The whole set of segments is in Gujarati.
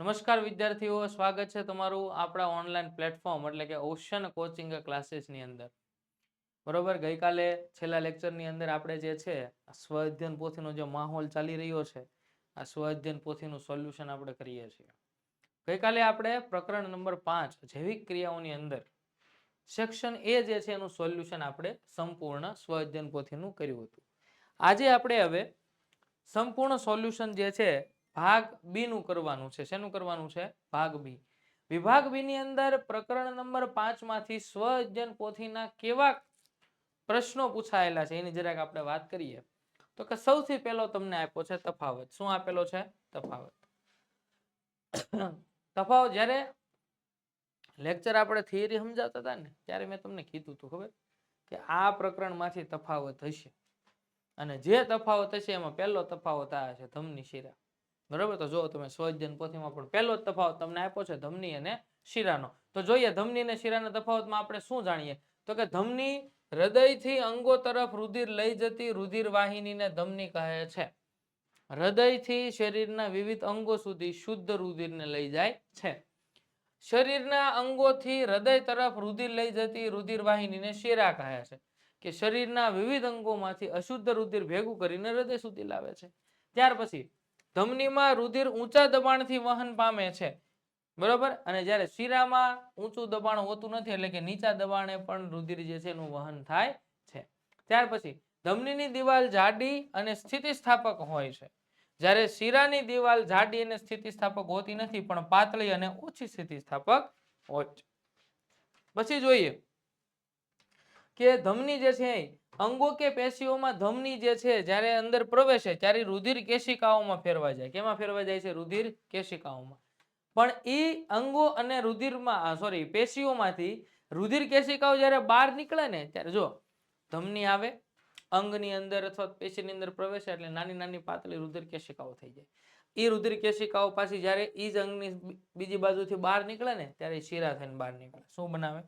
નમસ્કાર વિદ્યાર્થીઓ, સ્વાગત છે તમારું આપણા ઓનલાઈન પ્લેટફોર્મ એટલે કે ઓશન કોચિંગ ક્લાસીસની અંદર. બરોબર? ગઈકાલે છેલ્લા લેક્ચરની અંદર આપણે જે છે સ્વ અધ્યયન પોથીનો જે માહોલ ચાલી રહ્યો છે, આ સ્વ અધ્યયન પોથીનું સોલ્યુશન આપણે કરીએ છીએ. ગઈકાલે આપણે પ્રકરણ નંબર પાંચ, જૈવિક ક્રિયાઓની અંદર સેક્શન એ જે છે એનું સોલ્યુશન આપણે સંપૂર્ણ સ્વ અધ્યયન પોથીનું કર્યું હતું. આજે આપણે હવે સંપૂર્ણ સોલ્યુશન જે છે ભાગ બી નું કરવાનું છે. શેનું કરવાનું છે? ભાગ બી. વિભાગ બી ની અંદર પ્રકરણ નંબર પાંચમાંથી સ્વજન પોથીના કેવા પ્રશ્નો પૂછાયેલા છે? એની જરાક આપણે વાત કરીએ. તો કે સૌથી પહેલો તમને આપ્યો છે તફાવત. શું આપેલો છે? તફાવત. તફાવત જ્યારે લેક્ચર આપણે થિયરી સમજાવતા હતા ને, ત્યારે મેં તમને કીધું હતું, ખબર? કે આ પ્રકરણમાંથી તફાવત હશે. અને જે તફાવત હશે એમાં પહેલો તફાવત આ છે, ધમની શિરા. બરાબર? તો જો તમે સ્વજન પોથીમાં પણ પહેલો જ તફાવત તમને આપ્યો છે ધમની અને શિરાનો. તો જોઈએ ધમની અને શિરાના તફાવતમાં આપણે શું જાણીએ? તો કે ધમની હૃદયથી અંગો તરફ રુધિર લઈ જતી રુધિર વાહિનીને ધમની કહે છે. હૃદયથી શરીરના વિવિધ અંગો સુધી શુદ્ધ રુધિરને લઈ જાય છે. શરીરના અંગોથી હૃદય તરફ રુધિર લઈ જતી રુધિર વાહિનીને શિરા કહે છે કે શરીરના વિવિધ અંગોમાંથી અશુદ્ધ રુધિર ભેગું કરીને હૃદય સુધી લાવે છે. ત્યાર પછી ધમનીમાં રુધિર ઊંચા દબાણથી વહન પામે છે. બરોબર? અને જ્યારે શિરામાં ઊંચું દબાણ હોતું નથી, એટલે કે નીચા દબાણે પણ રુધિર જે છે એનું વહન થાય છે. ત્યાર પછી, ધમનીની દિવાલ જાડી અને સ્થિતિસ્થાપક હોય છે. જ્યારે શિરાની દિવાલ જાડી અને સ્થિતિસ્થાપક હોતી નથી, પણ પાતળી અને ઓછી સ્થિતિસ્થાપક હોય છે. પછી જોઈએ કે ધમની જે છે અંગો કે પેશીઓમાં ધમની જે છે, જ્યારે અંદર પ્રવેશે, ત્યારે રુધિર કેશિકાઓમાં ફેરવા જાય. કેમાં ફેરવા જાય છે? રુધિર કેશિકાઓમાં. પણ એ અંગો અને રુધિરમાં સોરી પેશીઓમાંથી રુધિર કેશિકાઓ જ્યારે બહાર નીકળે ને, ત્યારે જો ધમની આવે, અંગની અંદર અથવા પેશીની અંદર પ્રવેશે, એટલે નાની નાની પાતળી રુધિર કેશિકાઓ થઈ જાય. એ રુધિર કેશિકાઓ પાછી જ્યારે એ જ અંગની બીજી બાજુથી બહાર નીકળે ને, ત્યારે શીરા થઈને બહાર નીકળે. શું બનાવે?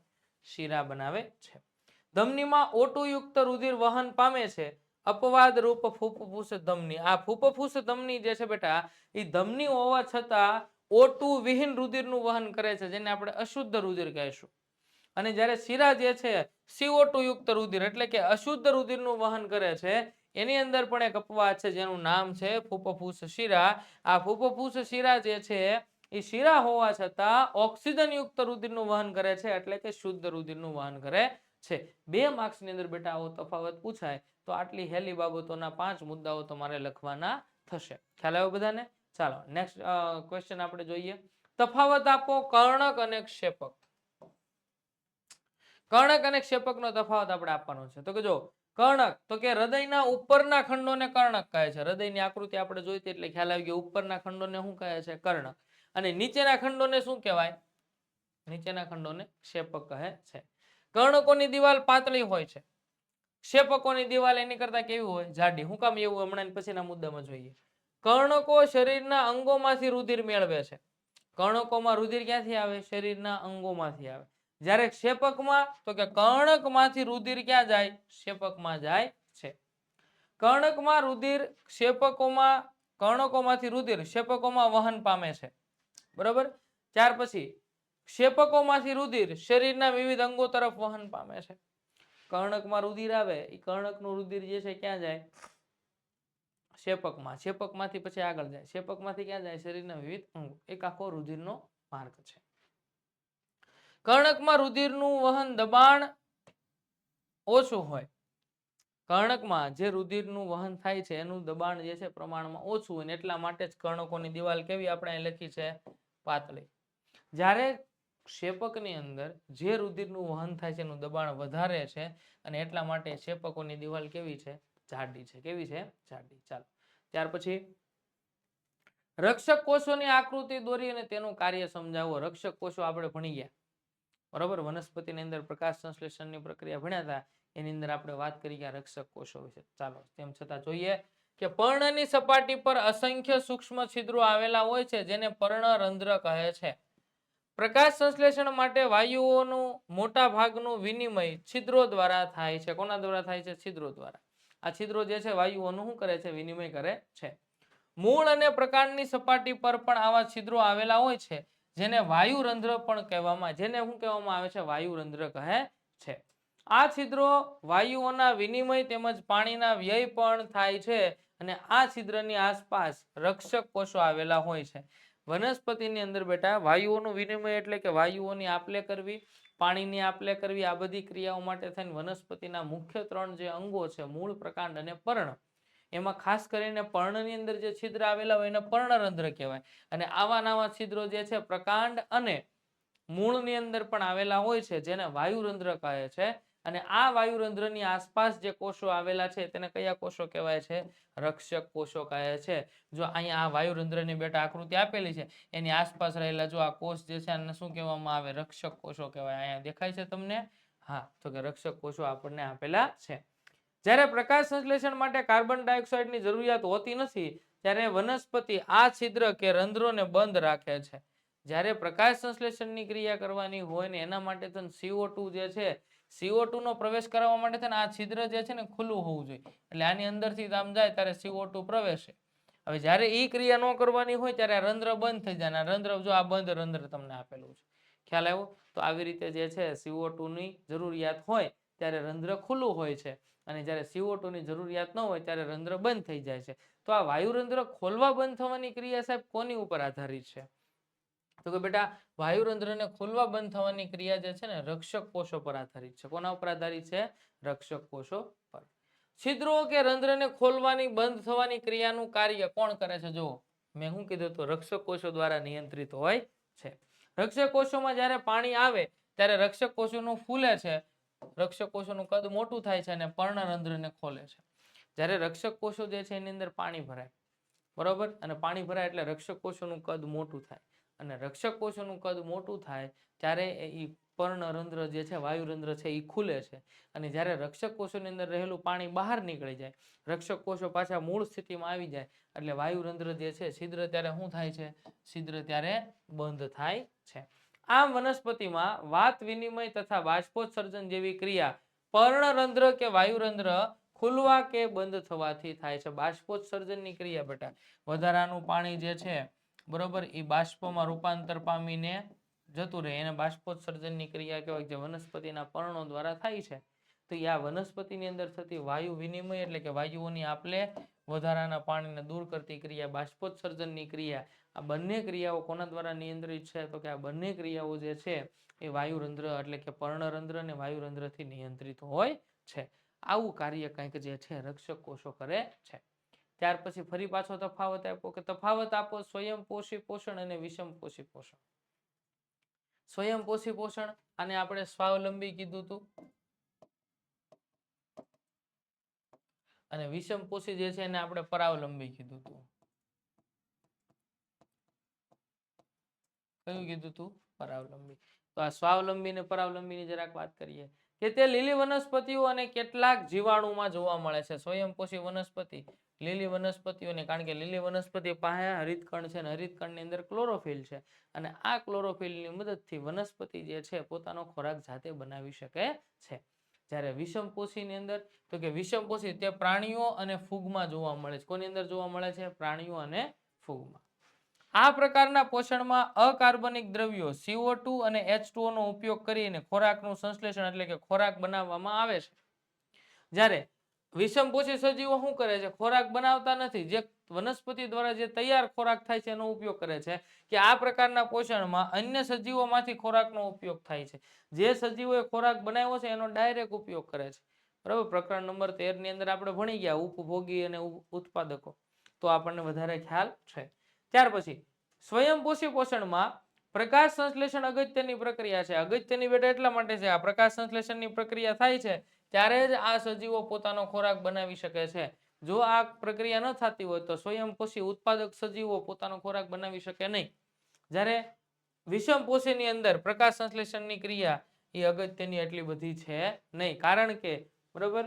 શીરા બનાવે છે. ધમનીમાં ઓટુયુક્ત રુધિર વહન પામે છે. અપવાદ રૂપ ફૂફૂસ ધમની. આ ફૂફફૂસ ધમની જે છે બેટા એ ધમની હોવા છતાં ઓટુ વિહીન રુધિરનું વહન કરે છે, જેને આપણે અશુદ્ધ રુધિર કહીશું. અને જ્યારે શિરા જે છે CO2 યુક્ત રુધિર એટલે કે અશુદ્ધ રુધિરનું વહન કરે છે, એની અંદર પણ એક અપવાદ છે, જેનું નામ છે ફૂફફૂસ શિરા. આ ફૂફફૂસ શિરા જે છે એ શિરા હોવા છતાં ઓક્સિજન યુક્ત રુધિરનું વહન કરે છે, એટલે કે શુદ્ધ રુધિરનું વહન કરે છે. બે માર્ક્સની અંદર બેટા આવો તફાવત પૂછાય તો આટલી હેલી બાબતોના પાંચ મુદ્દાઓ તમારે લખવાના થશે. ખ્યાલ આવ્યો બધાને? ચાલો નેક્સ્ટ ક્વેશ્ચન આપણે જોઈએ. તફાવત આપો કર્ણક અને ક્ષેપક. કર્ણક અને ક્ષેપકનો તફાવત આપણે આપવાનો છે. તો કે જો, કર્ણક, તો કે હૃદયના ઉપરના ખંડોને કર્ણક કહે છે. હૃદયની આકૃતિ આપણે જોઈતી એટલે ખ્યાલ આવી ગયો. ઉપરના ખંડોને શું કહે છે? કર્ણક. અને નીચેના ખંડોને શું કહેવાય? નીચેના ખંડોને ક્ષેપક કહે છે. કર્ણકોની દિવાલ પાતળી હોય છે. ક્ષેપકોની દિવાલ એની કરતા કેવી હોય? જાડી. હું કામ એવું હમણાં પછીના મુદ્દામાં જોઈએ કર્ણકો શરીરના અંગોમાંથી રુધિર મેળવે છે. કર્ણકોમાં રુધિર ક્યાંથી આવે? શરીરના અંગોમાંથી આવે. જ્યારે ક્ષેપકમાં તો કે કર્ણકમાંથી રુધિર ક્યાં જાય? ક્ષેપકમાં જાય છે. કર્ણકમાં રુધિર ક્ષેપકોમાં કર્ણકોમાંથી રુધિર ક્ષેપકોમાં વહન પામે છે. બરોબર? ત્યાર પછી ક્ષેપકોમાંથી રુધિર શરીરના વિવિધ અંગો તરફ વહન પામે છે. કર્ણકમાં રુધિર આવે એ કર્ણકનું રુધિર જે છે ક્યાં જાય? ક્ષેપકમાં. ક્ષેપકમાંથી પછી આગળ જાય. ક્ષેપકમાંથી ક્યાં જાય? શરીરના વિવિધ અંગો. એક આખો રુધિરનો માર્ગ છે. કર્ણકમાં રુધિરનું વહન દબાણ ઓછું હોય. કર્ણકમાં જે રુધિરનું વહન થાય છે, એનું દબાણ જે છે પ્રમાણમાં ઓછું હોય એટલા માટે જ કર્ણકોની દિવાલ કેવી આપણે લખી છે? પાતળી. જ્યારે ક્ષેપકની અંદર જે રુધિરનું વહન થાય છે, એનું દબાણ વધારે છે અને એટલા માટે ક્ષેપકોની દિવાલ કેવી છે? જાડી છે. કેવી છે? જાડી. ચાલો. ત્યાર પછી, રક્ષક કોષોની આકૃતિ દોરી અને તેનું કાર્ય સમજાવો. રક્ષક કોષો આપણે ભણી ગયા. બરોબર? વનસ્પતિની અંદર પ્રકાશ સંશ્લેષણની પ્રક્રિયા ભણ્યા હતા. એની અંદર આપણે વાત કરી ગયા રક્ષક કોષો વિશે. ચાલો, તેમ છતાં જોઈએ કે પર્ણની સપાટી પર અસંખ્ય સૂક્ષ્મ છિદ્રો આવેલા હોય છે, જેને પર્ણરંધ્ર કહે છે. પ્રકાશ સંશ્લેષણ માટે વાયુઓનું મોટા ભાગનું વિનિમય છિદ્રો દ્વારા થાય છે. કોના દ્વારા થાય છે? છિદ્રો દ્વારા. આ છિદ્રો જે છે, વાયુઓનું શું કરે છે? વિનિમય કરે છે. મૂળ અને પ્રકાંડની સપાટી પર પણ આવા છિદ્રો આવેલા હોય છે, જેને વાયુરંધ્ર પણ કહેવામાં, જેને શું કહેવામાં આવે છે? વાયુરંધ્ર કહે છે. આ છિદ્રો વાયુઓના વિનિમય તેમજ પાણીના વ્યય પણ થાય છે અને આ છિદ્રની આસપાસ રક્ષક કોષો આવેલા હોય છે. વનસ્પતિની અંદર બેટા વાયુઓનું વિનિમય એટલે કે વાયુઓની આપલે કરવી, પાણીની આપલે કરવી, આ બધી ક્રિયાઓ માટે થઈને વનસ્પતિના મુખ્ય ત્રણ જે અંગો છે, મૂળ, પ્રકાંડ અને પર્ણ, એમાં ખાસ કરીને પર્ણની અંદર જે છિદ્ર આવેલા હોય એને પર્ણરંધ્ર કહેવાય. અને આવા નવા છિદ્રો જે છે, પ્રકાંડ અને મૂળની અંદર પણ આવેલા હોય છે, જેને વાયુરંધ્ર કહે છે. અને આ વાયુરંધ્રની આસપાસ જે કોષો આવેલા છે, તેને કયા કોષો કહેવાય છે? રક્ષક કોષો કહે છે. જો અહીંયા આ વાયુરંધ્રની બેટા આકૃતિ આપેલી છે, એની આસપાસ રહેલા જો આ કોષ જે છે, આને શું કહેવામાં આવે? રક્ષક કોષો કહેવાય. અહીંયા દેખાય છે તમને? હા, તો કે રક્ષક કોષો આપણને આપેલા છે. જ્યારે પ્રકાશ સંશ્લેષણ માટે કાર્બન ડાયોક્સાઇડની જરૂરિયાત હોતી નથી, ત્યારે વનસ્પતિ આ છિદ્ર કે રંધ્રોને બંધ રાખે છે. જ્યારે પ્રકાશ સંશ્લેષણની ક્રિયા કરવાની હોય ને એના માટે તો સીઓ જે છે CO2 નો પ્રવેશ કરાવવા માટે છે ને આ છિદ્ર જે છે ને ખુલ્લું હોવું જોઈએ. એટલે આની અંદરથી આમ જાય ત્યારે CO2 પ્રવેશે. હવે જ્યારે ઈ ક્રિયા ન કરવાની હોય ત્યારે આ રંધ્ર બંધ થઈ જાય રંધ્ર જો આ બંધ રંધ્ર તમને આપેલું છે. ખ્યાલ આવ્યો? તો આવી રીતે જે છે CO2 ની જરૂરિયાત હોય ત્યારે રંધ્ર ખુલ્લું હોય છે અને જ્યારે CO2 ની જરૂરિયાત ન હોય ત્યારે રંધ્ર બંધ થઈ જાય છે. તો આ વાયુરંધ્ર ખોલવા બંધ થવાની ક્રિયા સાહેબ કોની ઉપર આધારિત છે? તો કે બેટા, વાયુરંધ્રને ખોલવા બંધ થવાની ક્રિયા જે છે ને, રક્ષક કોષો પર આધારિત છે. કોના ઉપર આધારિત છે? રક્ષક કોષો પર. છિદ્રો કે રંધ્રને ખોલવાની બંધ થવાની ક્રિયાનું કાર્ય કોણ કરે છે? જુઓ, મેં શું કીધું તો રક્ષક કોષો દ્વારા નિયંત્રિત હોય છે. રક્ષક કોષોમાં જ્યારે પાણી આવે, ત્યારે રક્ષક કોષોનું ફૂલે છે. રક્ષક કોષોનું કદ મોટું થાય છે અને પર્ણરંધ્રને ખોલે છે. જ્યારે રક્ષક કોષો જે છે એની અંદર પાણી ભરાય. બરોબર? અને પાણી ભરાય એટલે રક્ષક કોષોનું કદ મોટું થાય. અને રક્ષક કોષોનું કદ મોટું થાય, ત્યારે એ પર્ણરંધ્ર જે છે વાયુરંધ્ર છે એ ખુલે છે. અને જ્યારે રક્ષક કોષોની અંદર રહેલું પાણી બહાર નીકળી જાય, રક્ષક કોષો પાછા મૂળ સ્થિતિમાં આવી જાય, એટલે વાયુરંધ્ર જે છે, છિદ્ર ત્યારે શું થાય છે? છિદ્ર ત્યારે બંધ થાય છે. આમ વનસ્પતિમાં વાત વિનિમય તથા બાષ્પોત્સર્જન જેવી ક્રિયા પર્ણરંધ્ર કે વાયુરંધ્ર ખુલવા કે બંધ થવાથી થાય છે. બાષ્પોત્સર્જનની ક્રિયા બેટા, વધારાનું પાણી જે છે બરોબર? એ બાષ્પમાં રૂપાંતર પામીને જતું રહે. એને બાષ્પોત્સર્જનની ક્રિયા કહેવાય જે વનસ્પતિના પર્ણો દ્વારા થાય છે. તો એ આ વનસ્પતિની અંદર થતી વાયુ વિનિમય એટલે કે વાયુઓની આપલે વધારાના પાણીને દૂર કરતી ક્રિયા, બાષ્પોત્સર્જનની ક્રિયા, આ બંને ક્રિયાઓ કોના દ્વારા નિયંત્રિત છે? તો કે આ બંને ક્રિયાઓ જે છે, એ વાયુરંધ્ર એટલે કે પર્ણરંધ્ર અને વાયુરંધ્રથી નિયંત્રિત હોય છે. આવું કાર્ય કંઈક જે છે, રક્ષક કોષો કરે છે. ત્યાર પછી ફરી પાછો તફાવત આપ્યો કે તફાવત આપો સ્વયંપોષી પોષણ અને વિષમપોષી પોષણ. સ્વયંપોષી પોષણ આને આપણે સ્વાવલંબી કીધું હતું અને વિષમપોષી જે છે એને આપણે પરાવલંબી કીધું હતું કયું કીધું હતું પરાવલંબી. આ સ્વાવલંબી ને પરાવલંબીની જરાક વાત કરીએ, કે તે લીલી વનસ્પતિઓ અને કેટલાક જીવાણુમાં જોવા મળે છે. સ્વયંપોષી વનસ્પતિ, લીલી વનસ્પતિઓને, કારણ કે લીલી વનસ્પતિ પાસે હરિતકણ છે અને હરિતકણની અંદર ક્લોરોફિલ છે અને આ ક્લોરોફિલની મદદથી વનસ્પતિ જે છે પોતાનો ખોરાક જાતે બનાવી શકે છે. જ્યારે વિષમપોષીની અંદર, તો કે વિષમપોષી તે પ્રાણીઓ અને ફૂગમાં જોવા મળે છે. કોની અંદર જોવા મળે છે? પ્રાણીઓ અને ફૂગમાં. આ પ્રકારના પોષણમાં અકાર્બનિક દ્રવ્યો સીઓ ટુ અને એચ નો ઉપયોગ કરીને ખોરાકનું સંશ્લેષણ એટલે કે ખોરાક બનાવવામાં આવે છે. જ્યારે વિષમપોષી સજીવો શું કરે છે? ખોરાક બનાવતા નથી. જે વનસ્પતિ દ્વારા જે તૈયાર ખોરાક થાય છે એનો ઉપયોગ કરે છે કે આ પ્રકારના પોષણમાં અન્ય સજીવોમાંથી ખોરાકનો ઉપયોગ થાય છે. જે સજીવોએ ખોરાક બનાવ્યો છે એનો ડાયરેક્ટ ઉપયોગ કરે છે. બરાબર? પ્રકરણ નંબર તેરની અંદર આપણે ભણી ગયા, ઉપભોગી અને ઉત્પાદકો. તો આપણને વધારે ખ્યાલ છે. ત્યાર પછી સ્વયંપોષી પોષણમાં પ્રકાશ સંશ્લેષણ અગત્યની પ્રક્રિયા છે. અગત્યની બેટા એટલા માટે છે, આ પ્રકાશ સંશ્લેષણની પ્રક્રિયા થાય છે ત્યારે જ આ સજીવો પોતાનો ખોરાક બનાવી શકે છે. જો આ પ્રક્રિયા ન થતી હોય તો સ્વયંપોષી ઉત્પાદક સજીવો પોતાનો ખોરાક બનાવી શકે નહીં. જ્યારે વિષમપોષીની અંદર પ્રકાશ સંશ્લેષણની ક્રિયા એ અગત્યની એટલી બધી છે નહીં. કારણ કે, બરોબર?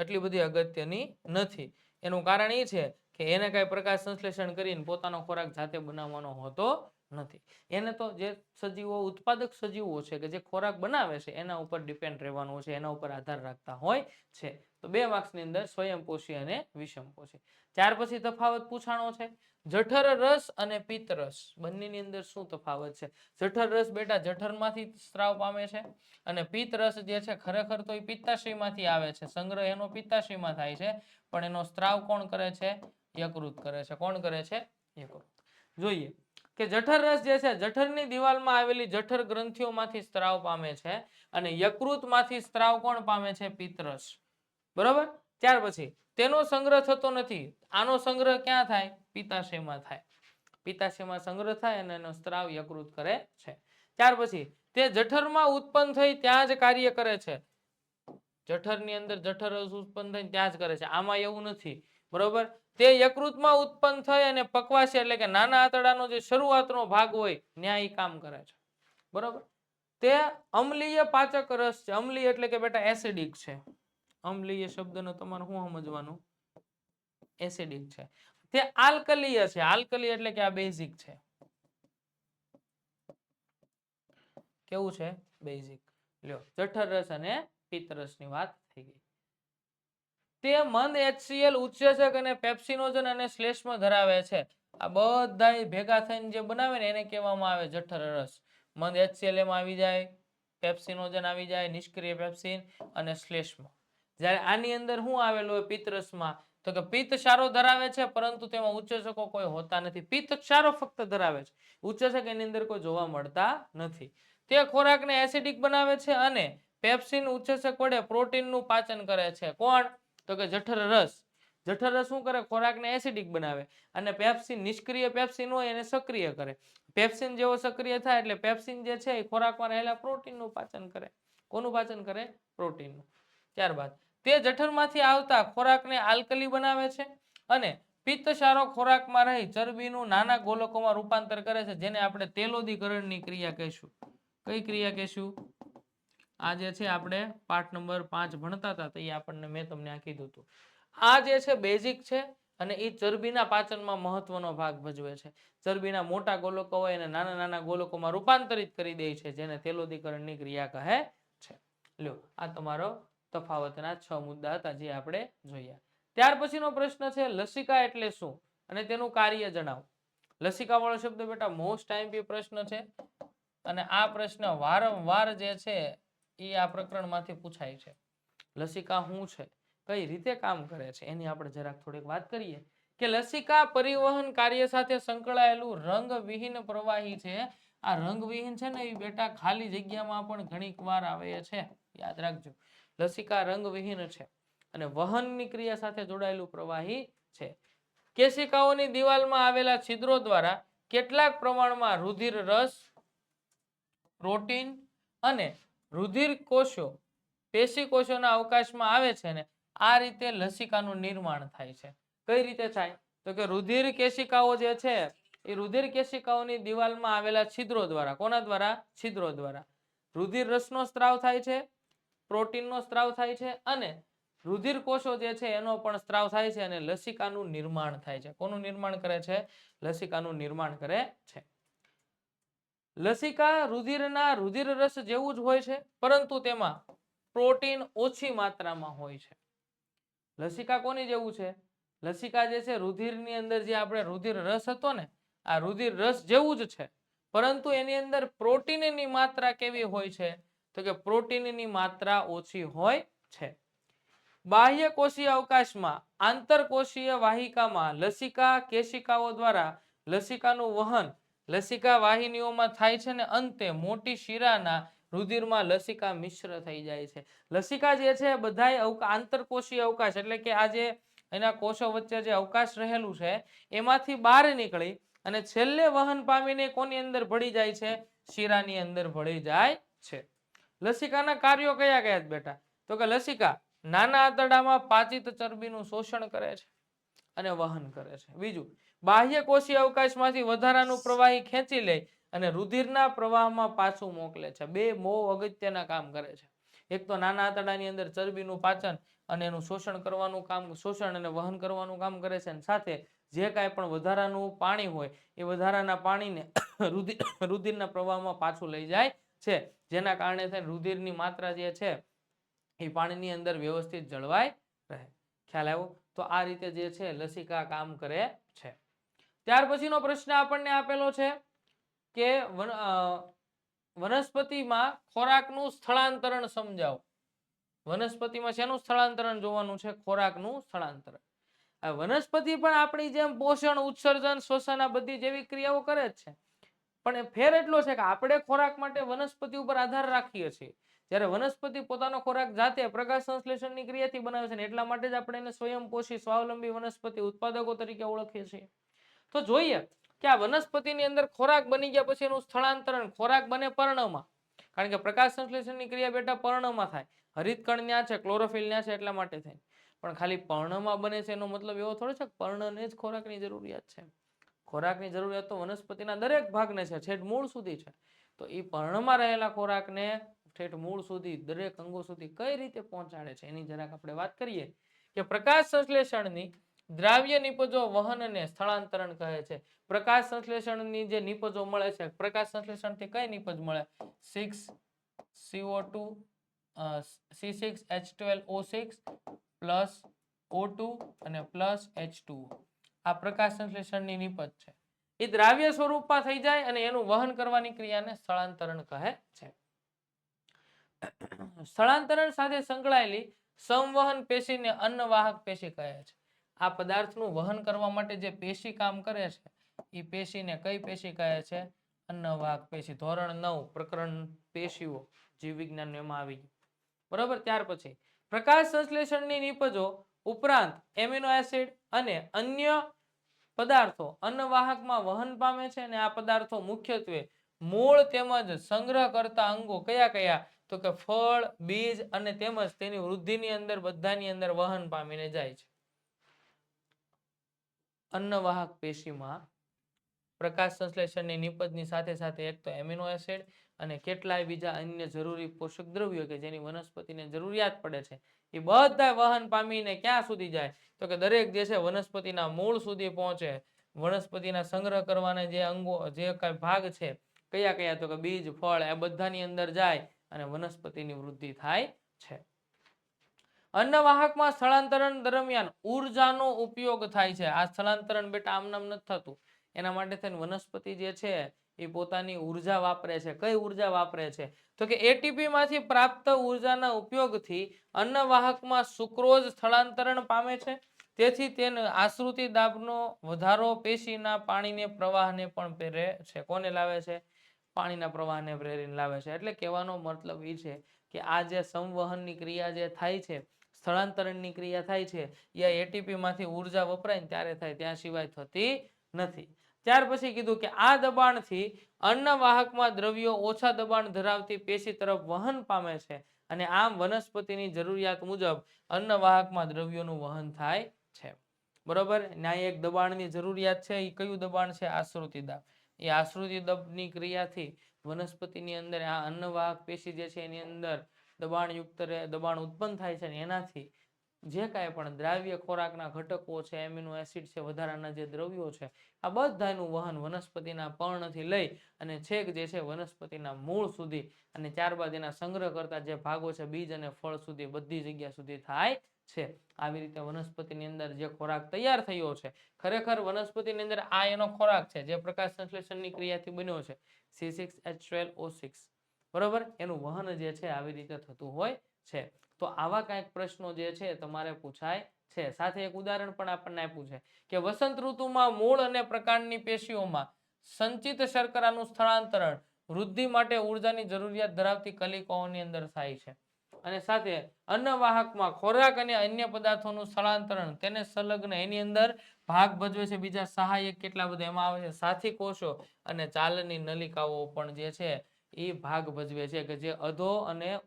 એટલી બધી અગત્યની નથી. એનું કારણ એ છે કે એને કાંઈ પ્રકાશ સંશ્લેષણ કરીને પોતાનો ખોરાક જાતે બનાવવાનો હોતો નથી. એને તો જે સજીવો, ઉત્પાદક સજીવો છે કે જે ખોરાક બનાવે છે, એના ઉપર ડિપેન્ડ રહેવાનું છે, એના ઉપર આધાર રાખતા હોય છે. તો બે માર્ક્સની અંદર સ્વયંપોષી અને વિષમપોષી ત્યાર પછી તફાવત પૂછાણો છે. જઠર રસ અને પિત્ત રસ. બંનેની અંદર શું તફાવત છે? જઠર રસ બેટા જઠરમાંથી સ્ત્રાવ પામે છે અને પિત્ત રસ જે છે ખરેખર તો એ પિત્તાશયમાંથી આવે છે. સંગ્રહ એનો પિત્તાશયમાં થાય છે, પણ એનો સ્ત્રાવ કોણ કરે છે? યકૃત કરે છે. કોણ કરે છે? યકૃત. જોઈએ કે જઠર રસ જે છે, જઠરની દિવાલમાં આવેલી જઠર ગ્રંથિઓમાંથી સ્ત્રાવ પામે છે અને યકૃતમાંથી સ્ત્રાવ કોણ પામે છે? પિત્તરસ બરોબર? ત્યાર પછી તેનો સંગ્રહ થતો નથી. આનો સંગ્રહ ક્યાં થાય? પિત્તાશયમાં થાય. પિત્તાશયમાં સંગ્રહ થાય અને એનો સ્ત્રાવ યકૃત કરે છે. ત્યાર પછી તે જઠરમાં ઉત્પન્ન થઈ ત્યાં જ કાર્ય કરે છે. જઠરની અંદર જઠર રસ ઉત્પન્ન થઈ ત્યાં જ કરે છે. આમાં એવું નથી. બરોબર? તે યકૃતમાં ઉત્પન્ન થઈ અને પકવાશે એટલે કે નાના આંતરડાનો જે શરૂઆતનો ભાગ હોય ત્યાં કામ કરે છે. બરોબર? તે અમ્લીય પાચક રસ છે. અમ્લીય એટલે કે બેટા એસિડિક છે. અમ્લીય શબ્દનો તમારે શું સમજવાનું? એસિડિક છે. તે આલ્કલીય છે. આલ્કલી એટલે કે આ બેઝિક છે. કેવું છે? બેઝિક. લ્યો, જઠર રસ અને પિત્ત રસની વાત તે મંદ HCl ઉત્સેચક અને પેપ્સિનોજન અને શ્લેષ્મ ધરાવે છે. આ બધા ભેગા થઈને જે બનાવે ને એને કહેવામાં આવે જઠર રસ. મંદ HCl એમાં આવી જાય, પેપ્સિનોજન આવી જાય, નિષ્ક્રિય પેપ્સિન અને શ્લેષ્મ. જ્યારે આની અંદર શું આવેલું હોય પિત્તરસમાં, તો કે પિત્ત ક્ષારો ધરાવે છે, પરંતુ તેમાં ઉચ્ચેચકો કોઈ હોતા નથી. પિત્ત ક્ષારો ફક્ત ધરાવે છે. ઉચ્ચેચક એની અંદર કોઈ જોવા મળતા નથી. તે ખોરાકને એસિડિક બનાવે છે અને પેપ્સિન ઉચ્ચેચક વડે પ્રોટીનનું પાચન કરે છે. કોણ? તો કે જઠર રસ. જઠર રસ શું કરે? ખોરાકને એસિડિક બનાવે. અને પેપ્સિન નિષ્ક્રિય પેપ્સિન હોય એને સક્રિય કરે. પેપ્સિન જેવો સક્રિય થાય એટલે પેપ્સિન જે છે એ ખોરાકમાં રહેલા પ્રોટીનનું પાચન કરે. કોનું પાચન કરે? પ્રોટીનનું. ત્યારબાદ, તે જઠરમાંથી આવતા ખોરાકને આલ્કલી બનાવે છે અને પિત્તસારો ખોરાકમાં રહી ચરબીનું નાના ગોલકોમાં રૂપાંતર કરે છે, જેને આપણે તેલોદીકરણની ક્રિયા કહીશું. કઈ ક્રિયા કહીશું? આ જે છે આપણે પાઠ નંબર પાંચ ભણતા હતા એ આપણને મેં તમને આ કીધું હતું. આ જે છે બેઝિક છે અને એ ચરબીના પાચનમાં મહત્વનો ભાગ ભજવે છે. ચરબીના મોટા ગોલકો હોય એને નાના નાના ગોલકોમાં રૂપાંતરિત કરી દે છે, જેને તેલોદીકરણની ક્રિયા કહે છે. લ્યો, આ તમારો તફાવતના છ મુદ્દા હતા જે આપણે જોયા. ત્યાર પછીનો પ્રશ્ન છે, લસિકા એટલે શું? અને તેનું કાર્ય જણાવો. લસિકા વાળો શબ્દ બેટા મોસ્ટ આઈએમપી પ્રશ્ન છે. અને આ પ્રશ્ન વારંવાર જે છે એ આ પ્રકરણમાંથી પૂછાય છે. લસિકા શું છે? કઈ રીતે કામ કરે છે? એની આપણે જરાક થોડીક વાત કરીએ. કે લસિકા પરિવહન કાર્ય સાથે સંકળાયેલું રંગવિહીન પ્રવાહી છે. આ રંગવિહીન છે ને એ બેટા ખાલી જગ્યામાં પણ ઘણીક વાર આવે છે. યાદ રાખજો. લસિકા રંગવિહીન છે અને વહનની ક્રિયા સાથે જોડાયેલું પ્રવાહી છે. કેશિકાઓની દિવાલમાં આવેલા છિદ્રો દ્વારા કેટલાક પ્રમાણમાં રુધિર રસ, પ્રોટીન અને રુધિર કોષો પેશી કોષોના અવકાશમાં આવે છે ને, આ રીતે લસિકાનું નિર્માણ થાય છે. કઈ રીતે થાય? તો કે રુધિર કેશિકાઓ જે છે, એ રુધિર કેશિકાઓની દિવાલમાં આવેલા છિદ્રો દ્વારા, કોના દ્વારા? છિદ્રો દ્વારા. રુધિર રસનો સ્ત્રાવ થાય છે, પ્રોટીનનો સ્ત્રાવ થાય છે અને રુધિર કોષો જે છે, એનો પણ સ્ત્રાવ થાય છે અને લસિકાનું નિર્માણ થાય છે. કોનું નિર્માણ કરે છે? લસિકાનું નિર્માણ કરે છે. લસિકા રુધિરના રુધિર રસ જેવું જ હોય છે, પરંતુ તેમાં પ્રોટીન ઓછી માત્રામાં હોય છે. લસિકા કોની જેવું છે? લસિકા જે છે, રુધિરની અંદર જે આપણે રુધિર રસ હતો ને, આ રુધિર રસ જેવું જ છે. પરંતુ એની અંદર પ્રોટીનની માત્રા કેવી હોય છે? તો કે પ્રોટીનની માત્રા ઓછી હોય છે. બાહ્ય કોષીય અવકાશમાં, આંતરકોષીય વાહિકામાં લસિકા કેશિકાઓ દ્વારા લસિકાનું વહન લસિકા વાહિનીઓમાં થાય છે ને અંતે મોટી શિરાના રુધિરમાં લસિકા મિશ્ર થઈ જાય છે. લસિકા જે છે, બધાય આંતરકોષીય અવકાશ એટલે કે આ જે એના કોષો વચ્ચે જે અવકાશ રહેલું છે, એમાંથી બહાર નીકળી અને છેલ્લે વહન પામીને કોની અંદર ભળી જાય છે? શિરાની અંદર ભળી જાય છે. લસિકાના કાર્યો કયા કયા બેટા? તો કે લસિકા નાના આંતરડામાં પાચિત ચરબીનું શોષણ કરે છે અને વહન કરે છે. બીજું બાહ્ય કોષી અવકાશમાંથી વધારાનું પ્રવાહી ખેંચી લે અને રુધિરના પ્રવાહમાં પાછું મોકલે છે. બે બહુ અગત્યના કામ કરે છે. એક તો નાના આંતરડાની અંદર ચરબીનું પાચન અને એનું શોષણ કરવાનું કામ, શોષણ અને વહન કરવાનું કામ કરે છે. અને સાથે જે કાંઈ પણ વધારાનું પાણી હોય એ વધારાના પાણીને રુધિર રુધિરના પ્રવાહમાં પાછું લઈ જાય છે. જેના કારણે થઈને રુધિરની માત્રા જે છે એ પાણીની અંદર વ્યવસ્થિત જળવાય રહે. ખ્યાલ આવ્યો? તો આ રીતે જે છે લસિકા કામ કરે છે. ત્યાર પછીનો પ્રશ્ન આપણને આપેલો છે કે વનસ્પતિમાં ખોરાકનું સ્થળાંતરણ સમજાવો. વનસ્પતિમાં શેનું સ્થળાંતરણ જોવાનું છે? ખોરાકનું સ્થળાંતરણ. આ વનસ્પતિ પણ આપણી જેમ પોષણ, ઉત્સર્જન, શ્વસન, આ બધી જેવી ક્રિયાઓ કરે જ છે. પણ ફેર એટલો છે કે આપણે ખોરાક માટે વનસ્પતિ ઉપર આધાર રાખીએ છીએ. જ્યારે વનસ્પતિ પોતાનો ખોરાક જાતે પ્રકાશ સંશ્લેષણની ક્રિયાથી બનાવે છે એટલા માટે જ આપણે એને સ્વયંપોષી સ્વાવલંબી વનસ્પતિ ઉત્પાદકો તરીકે ઓળખીએ છીએ. તો જોઈએ કે આ વનસ્પતિની અંદર ખોરાક બની ગયા પછી એનું સ્થળાંતરણ ખોરાક બને પર્ણમાં. કારણ કે પ્રકાશ સંશ્લેષણની ક્રિયા બેટા પર્ણમાં થાય. હરિતકણ ન્યા છે ક્લોરોફિલ ન્યા છે એટલા માટે થાય. પણ ખાલી પર્ણમાં બને છે એનો મતલબ એવો થોડો છે પર્ણને જ ખોરાકની જરૂરિયાત છે. ખોરાકની જરૂરિયાત તો વનસ્પતિના દરેક ભાગને છે છેક મૂળ સુધી છે. તો એ પર્ણમાં રહેલા ખોરાકને ઠેઠ મૂળ સુધી, દરેક અંગો સુધી કઈ રીતે પહોંચાડે છે? એની જરાક આપણે વાત કરીએ કે પ્રકાશ સંશ્લેષણની દ્રાવ્ય નિપજો વહન અને સ્થળાંતરણ કહે છે. પ્રકાશ સંશ્લેષણની જે નિપજો મળે છે, પ્રકાશ સંશ્લેષણથી કઈ નિપજ મળે? Six CO two C six H twelve O six plus O two અને પ્લસ એચ ટુ આ પ્રકાશ સંશ્લેષણની નિપજ છે. એ દ્રાવ્ય સ્વરૂપમાં થઈ જાય અને એનું વહન કરવાની ક્રિયાને સ્થળાંતરણ કહે છે. સ્થળાંતરણ સાથે સંકળાયેલી સંવહન પેશીને અન્નવાહક પેશી કહે છે. આ પદાર્થનું વહન કરવા માટે જે પેશી કામ કરે છે એ પેશીને કઈ પેશી કહે છે? અન્નવાહક પેશી. ધોરણ નવ, પ્રકરણ પેશીઓ, જીવ એમાં આવી ગયું. બરોબર? ત્યાર પછી, પ્રકાશ સંશ્લેષણની નિપજો ઉપરાંત એમિનો એસિડ અને અન્ય પદાર્થો અન્નવાહકમાં વહન પામે છે અને આ પદાર્થો મુખ્યત્વે મૂળ તેમજ સંગ્રહ કરતા અંગો કયા કયા? તો કે ફળ, બીજ અને તેમજ તેની વૃદ્ધિની અંદર, બધાની અંદર વહન પામીને જાય છે. અન્નવાહક પેશીમાં પ્રકાશ સંશ્લેષણની નિપજની સાથે સાથે એક તો એમિનો એસિડ અને કેટલાય બીજા અન્ય જરૂરી પોષક દ્રવ્યો કે જેની વનસ્પતિને જરૂરિયાત પડે છે. એ બધા વહન પામીને ક્યાં સુધી જાય? તો કે દરેક જે છે વનસ્પતિના મૂળ સુધી પહોંચે. વનસ્પતિના સંગ્રહ કરવાના જે અંગો, જે કઈ ભાગ છે, કયા કયા? તો કે બીજ, ફળ એ બધાની અંદર જાય અને વનસ્પતિની વૃદ્ધિ થાય છે. અન્નવાહકમાં સ્થળાંતરણ દરમિયાન ઉર્જાનો ઉપયોગ થાય છે. આ સ્થળાંતરણ બેટા આમ નામ નથી થતું. એના માટે થઈને વનસ્પતિ જે છે એ પોતાની ઊર્જા વાપરે છે. કઈ ઊર્જા વાપરે છે? તો કે એટીપી માંથી પ્રાપ્ત ઉર્જાના ઉપયોગથી અન્નવાહકમાં સુક્રોઝ સ્થળાંતરણ પામે છે. તેથી તેને આશ્રુતિ દાબનો વધારો પેશીના પાણીને પ્રવાહને પણ પ્રેરે છે. કોને લાવે છે? પાણીના પ્રવાહને પ્રેરીને લાવે છે. એટલે કહેવાનો મતલબ એ છે કે આ જે સંવહનની ક્રિયા જે થાય છે સ્થળાંતરણની ક્રિયા થાય છે, એ એટીપીમાંથી ઊર્જા વપરાય ત્યારે થાય, ત્યાં સિવાય થતી નથી. ત્યાર પછી કીધું કે આ દબાણથી અન્નવાહકમાં દ્રવ્યો ઓછા દબાણ ધરાવતી પેશી તરફ વહન પામે છે અને આમ વનસ્પતિની જરૂરિયાત મુજબ અન્નવાહકમાં દ્રવ્યોનું વહન થાય છે. બરોબર? ન્યાય એક દબાણની જરૂરિયાત છે એ કયું દબાણ છે? આશ્રુતિ દાબ એ આશ્રુતિ દબની ક્રિયાથી વનસ્પતિની અંદર આ અન્નવાહક પેશી જે છે એની અંદર દબાણયુક્ત દબાણ ઉત્પન્ન થાય છે ને એનાથી જે કાંઈ પણ દ્રાવ્ય ખોરાકના ઘટકો છે, એમિનો એસિડ છે, વધારાના જે દ્રવ્યો છે, આ બધાનું વહન વનસ્પતિના પર્ણથી લઈ અને છેક જે છે વનસ્પતિના મૂળ સુધી અને ત્યારબાદ એના સંગ્રહ કરતા જે ભાગો છે, બીજ અને ફળ સુધી બધી જગ્યા સુધી થાય છે. આવી રીતે વનસ્પતિની અંદર જે ખોરાક તૈયાર થયો છે, ખરેખર વનસ્પતિની અંદર આ એનો ખોરાક છે, જે પ્રકાશ સંશ્લેષણની ક્રિયાથી બન્યો છે. C six H twelve O six બરોબર? એનું વહન જે છે આવી રીતે થતું હોય છે. તો આવા કાંઈક પ્રશ્નો જે છે તમારે પૂછાય છે. સાથે એક ઉદાહરણ પણ આપણને આપ્યું છે કે વસંત ઋતુમાં મૂળ અને પ્રકાંડની પેશીઓમાં સંચિત શર્કરાનું સ્થળાંતરણ વૃદ્ધિ માટે ઉર્જાની જરૂરિયાત ધરાવતી કલિકાઓની અંદર થાય છે. અને સાથે અન્નવાહકમાં ખોરાક અને અન્ય પદાર્થોનું સ્થળાંતરણ તેને સંલગ્ન એની અંદર ભાગ ભજવે છે. બીજા સહાયક કેટલા બધા એમાં આવે છે? સાથી કોષો અને ચાલની નલિકાઓ પણ જે છે એ ભાગ ભજવે છે કે જે અધો અને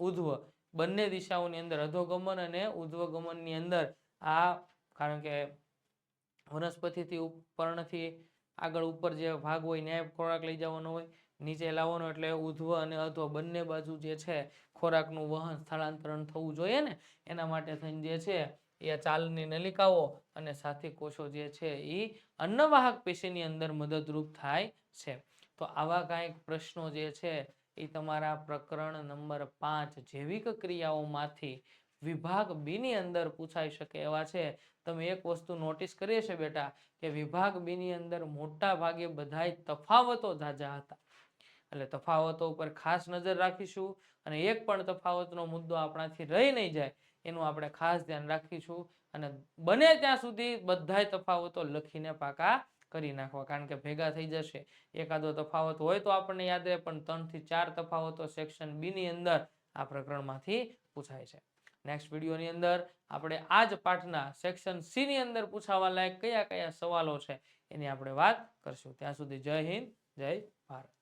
ઉધ્વ. બંને દિશાઓની અંદર, અધોગમન અને ઉધ્વગમનની અંદર આ, કારણ કે વનસ્પતિથી પર્ણથી આગળ ઉપર જે ભાગ હોય, ન્યાય ખોરાક લઈ જવાનો હોય, નીચે લાવવાનો એટલે ઉધ્વ અને અધ્વ બંને બાજુ જે છે, ખોરાકનું વહન, સ્થળાંતરણ થવું જોઈએ ને? એના માટે થઈને જે છે, એ ચાલની નલિકાઓ અને સાથી કોષો જે છે એ અન્નવાહક પેશીની અંદર મદદરૂપ થાય છે. તો આવા કાંઈક પ્રશ્નો જે છે એ તમારા પ્રકરણ નંબર પાંચ જૈવિક ક્રિયાઓમાંથી વિભાગ બી ની અંદર પૂછાઈ શકે એવા છે. તમે એક વસ્તુ નોટિસ કરીએ છે બેટા કે વિભાગ બી ની અંદર મોટા ભાગે બધાય તફાવતો ઝાઝા હતા. એટલે તફાવતો ઉપર ખાસ નજર રાખીશું અને એક પણ તફાવતનો મુદ્દો આપણાથી રહી નહીં જાય એનું આપણે ખાસ ધ્યાન રાખીશું અને બને ત્યાં સુધી બધાય તફાવતો લખીને પાકા કરી નાખવા કારણ કે ભેગા થઈ જશે. એકાદો તફાવત હોય તો આપણને યાદ રહે, પણ ત્રણથી ચાર તફાવતો સેક્શન બી ની અંદર આ પ્રકરણમાંથી પૂછાય છે. નેક્સ્ટ વિડીયોની અંદર આપણે આ જ પાઠના સેક્શન સી ની અંદર પૂછાવા લાયક કયા કયા સવાલો છે એની આપણે વાત કરશું. ત્યાં સુધી જય હિન્દ, જય ભારત.